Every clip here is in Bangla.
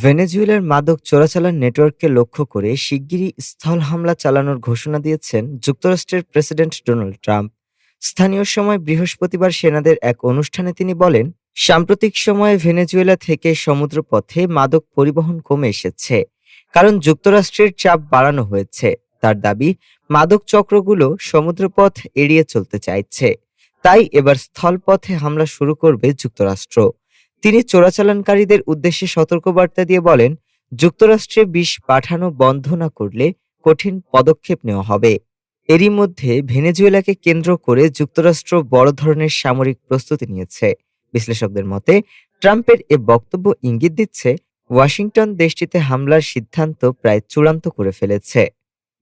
ভেনেজুয়েলার মাদক চোরাচালান নেটওয়ার্ককে লক্ষ্য করে শিগগিরই স্থল হামলা চালানোর ঘোষণা দিয়েছেন যুক্তরাষ্ট্রের প্রেসিডেন্ট ডোনাল্ড ট্রাম্প। স্থানীয় সময় বৃহস্পতিবার সেনাদের এক অনুষ্ঠানে তিনি বলেন, সাম্প্রতিক সময়ে ভেনেজুয়েলা থেকে সমুদ্রপথে মাদক পরিবহন কমে এসেছে, কারণ যুক্তরাষ্ট্রের চাপ বাড়ানো হয়েছে। তার দাবি, মাদক চক্রগুলো সমুদ্রপথ এড়িয়ে চলতে চাইছে, তাই এবার স্থলপথে হামলা শুরু করবে যুক্তরাষ্ট্র। তিনি চোরাচালানকারীদের উদ্দেশ্যে সতর্কবার্তা দিয়ে বলেন, যুক্তরাষ্ট্রে বিষ পাঠানো বন্ধ না করলে কঠিন পদক্ষেপ নেওয়া হবে। এরই মধ্যে ভেনেজুয়েলাকে কেন্দ্র করে যুক্তরাষ্ট্র বড় ধরনের সামরিক প্রস্তুতি নিয়েছে। বিশ্লেষকদের মতে, ট্রাম্পের এ বক্তব্য ইঙ্গিত দিচ্ছে, ওয়াশিংটন দেশটিতে হামলার সিদ্ধান্ত প্রায় চূড়ান্ত করে ফেলেছে।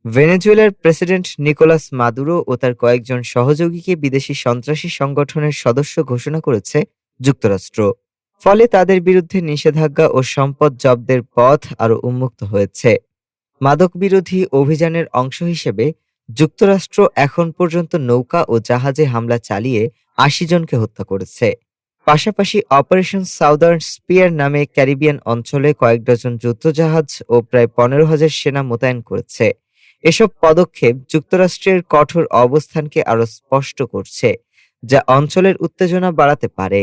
ভেনেজুয়েলার প্রেসিডেন্ট নিকোলাস মাদুরো ও তার কয়েকজন সহযোগীকে বিদেশি সন্ত্রাসী সংগঠনের সদস্য ঘোষণা করেছে যুক্তরাষ্ট্র। ফলে তাদের বিরুদ্ধে নিষেধাজ্ঞা ও সম্পদ জব্দের পথ আরও উন্মুক্ত হয়েছে। মাদক বিরোধী অভিযানের অংশ হিসেবে যুক্তরাষ্ট্র এখন পর্যন্ত নৌকা ও জাহাজে হামলা চালিয়ে আশি জনকে হত্যা করেছে। পাশাপাশি অপারেশন সাউদার্ন স্পিয়ার নামে ক্যারিবিয়ান অঞ্চলে কয়েক ডজন যুদ্ধজাহাজ ও প্রায় পনেরো হাজার সেনা মোতায়েন করেছে। এসব পদক্ষেপ যুক্তরাষ্ট্রের কঠোর অবস্থানকে আরও স্পষ্ট করছে, যা অঞ্চলের উত্তেজনা বাড়াতে পারে।